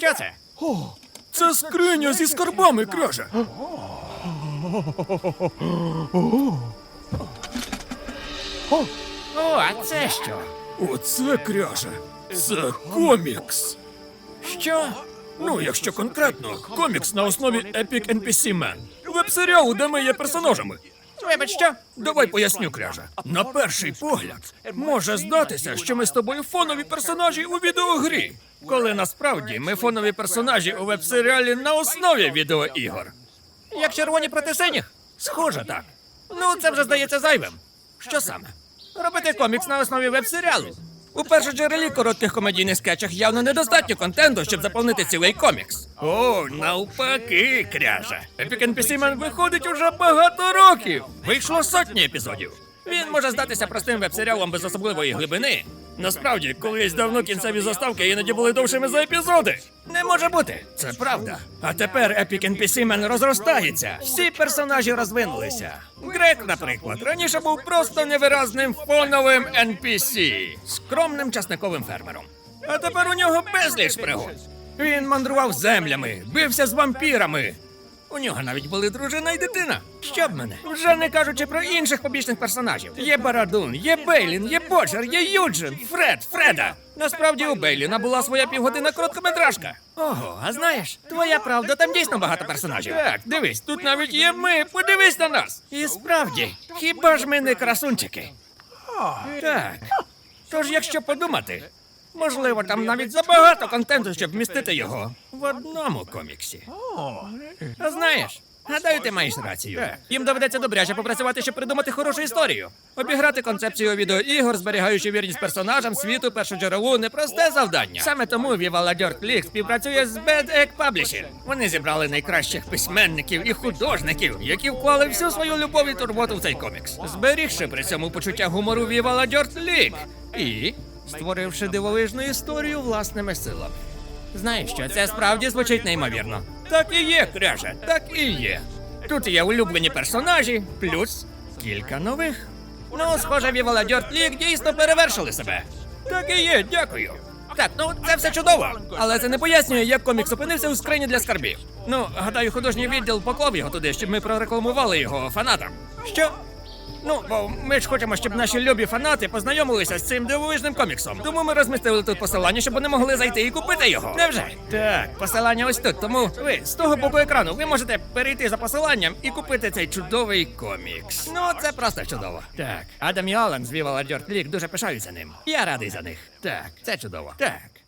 Що це? Це скриня зі скарбами, кряже. О, а це що? Оце кряже. Це комікс. Що? Ну, якщо конкретно, комікс на основі Epic NPC Man. Веб-серіалу, де ми є персонажами. Вибач, що? Давай поясню, кляже. На перший погляд може здатися, що ми з тобою фонові персонажі у відеогрі. Коли насправді ми фонові персонажі у веб-серіалі на основі відеоігор. Як червоні проти синіх? Схоже так. Ну, це вже здається зайвим. Що саме? Робити комікс на основі веб-серіалу. У першоджерелі коротких комедійних скетчах явно недостатньо контенту, щоб заповнити цілий комікс. О, навпаки, кряже. Epic NPC Man виходить уже багато років. Вийшло сотні епізодів. Він може здатися простим веб-серіалом без особливої глибини. Насправді, колись давно кінцеві заставки іноді були довшими за епізоди. Не може бути. Це правда. А тепер Epic NPC Man розростається. Всі персонажі розвинулися. Грек, наприклад, раніше був просто невиразним фоновим NPC, скромним часниковим фермером. А тепер у нього безліч пригод. Він мандрував землями, бився з вампірами. У нього навіть були дружина і дитина. Щоб мене? Вже не кажучи про інших побічних персонажів. Є Барадун, є Бейлін, є Боджер, є Юджин, Фред, Фреда. Насправді у Бейліна була своя півгодинна короткометражка. Ого, а знаєш, твоя правда, там дійсно багато персонажів. Так, дивись, тут навіть є ми. Подивись на нас. І справді, хіба ж ми не красунчики? Так. Тож, якщо подумати, можливо, там навіть забагато контенту, щоб вмістити його в одному коміксі. Знаєш, гадаю, ти маєш рацію. Їм доведеться добряче попрацювати, щоб придумати хорошу історію. Обіграти концепцію відеоігор, зберігаючи вірність персонажам, світу, першоджерелу непросте завдання. Саме тому Viva La Dirt League співпрацює з Bad Egg Publishing. Вони зібрали найкращих письменників і художників, які вклали всю свою любов і турботу в цей комікс, зберігши при цьому почуття гумору Viva La Dirt League і створивши дивовижну історію власними силами. Знаєш що, це справді звучить неймовірно. Так і є, кряже, так і є. Тут є улюблені персонажі, плюс кілька нових. Ну, схоже, Вівола Дьортлік дійсно перевершили себе. Так і є, дякую. Так, ну це все чудово. Але це не пояснює, як комікс опинився у скрині для скарбів. Ну, гадаю, художній відділ поклав його туди, щоб ми прорекламували його фанатам. Що? Ну, бо ми ж хочемо, щоб наші любі фанати познайомилися з цим дивовижним коміксом. Тому ми розмістили тут посилання, щоб вони могли зайти і купити його. Невже? Так, посилання ось тут. Тому ви з того боку екрану ви можете перейти за посиланням і купити цей чудовий комікс. Ну, це просто чудово. Так, Адам і Алан з Viva La Dirt League дуже пишаються ним. Я радий за них. Так, це чудово. Так.